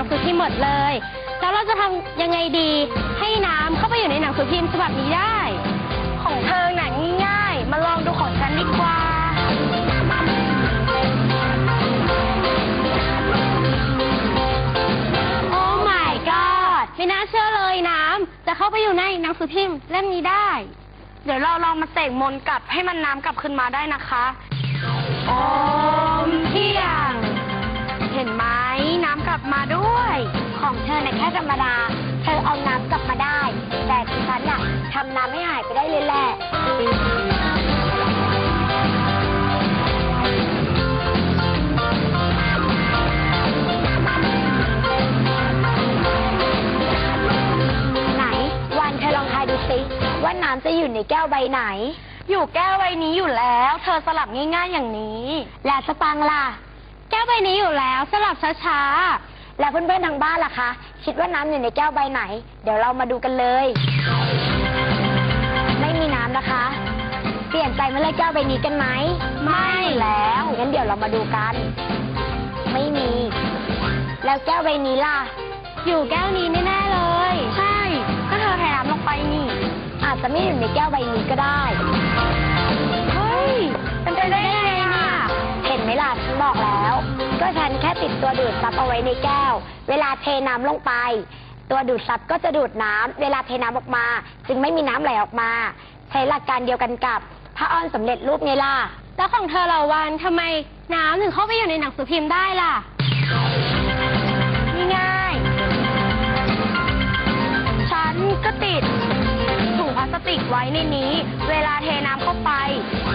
ังสือพิมพ์หมดเลย แล้วเราจะทำยังไงดีให้น้ำเข้าไปอยู่ในหนังสือพิมพ์ฉบับนี้ได้ ของเธอหนังง่ายๆมาลองดูของฉันดีกว่า โอ้ my god ไม่น่าเชื่อเลยน้ำจะเข้าไปอยู่ในหนังสือพิมพ์เล่มนี้ได้ เดี๋ยวเราลองมาเสกมนต์กลับให้มันน้ำกลับขึ้นมาได้นะคะ โอ ธอเนี่ยแค่ธรรมดา เธอเอาน้ำกลับมาได้ แต่ที่ฉันน่ะทำน้ำให้หายไปได้เลยแหละไหนวันเธอลองทายดูสิว่าน้ำจะอยู่ในแก้วใบไหน อยู่แก้วใบนี้อยู่แล้ว เธอสลับง่าย ๆ อย่างนี้ และสปังล่ะ แก้วใบนี้อยู่แล้ว สลับช้า แล้วเพื่อนๆทางบ้านล่ะคะ คิดว่าน้ำอยู่ในแก้วใบไหน เดี๋ยวเรามาดูกันเลย ไม่มีน้ำนะคะ เปลี่ยนใจมาเลือกแก้วใบนี้กันไหม ไม่แล้วงั้นเดี๋ยวเรามาดูกัน ไม่มี แล้วแก้วใบนี้ล่ะๆอยู่แก้วนี้แน่ๆเลย ใช่ ก็เธอเทน้ำลงไปนี่ อาจจะไม่อยู่ในแก้วใบนี้ก็ได้ ตัวดูดซับเอาไว้ในแก้ว เวลาเทน้ำลงไป ตัวดูดซับก็จะดูดน้ำเวลาเทน้ำออกมา จึงไม่มีน้ำไหลออกมา ใช้หลักการเดียวกันกับพระอ้อนสำเร็จรูปไงล่ะ แล้วของเธอละวันทำไมน้ำถึงเข้าไปอยู่ในหนังสือพิมพ์ได้ล่ะ ไว้ในนี้ เวลาเทน้ำเข้าไป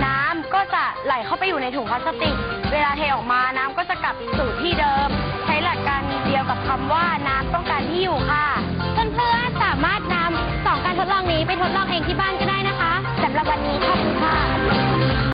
น้ำก็จะไหลเข้าไปอยู่ในถุงพลาสติก เวลาเทออกมาน้ำก็จะกลับสู่ที่เดิม ใช้หลักการเดียวกับคำว่าน้ำต้องการที่อยู่ค่ะ เพื่อนๆสามารถนำสองการทดลองนี้ไปทดลองเองที่บ้านก็ได้นะคะสำหรับวันนี้ขอบคุณ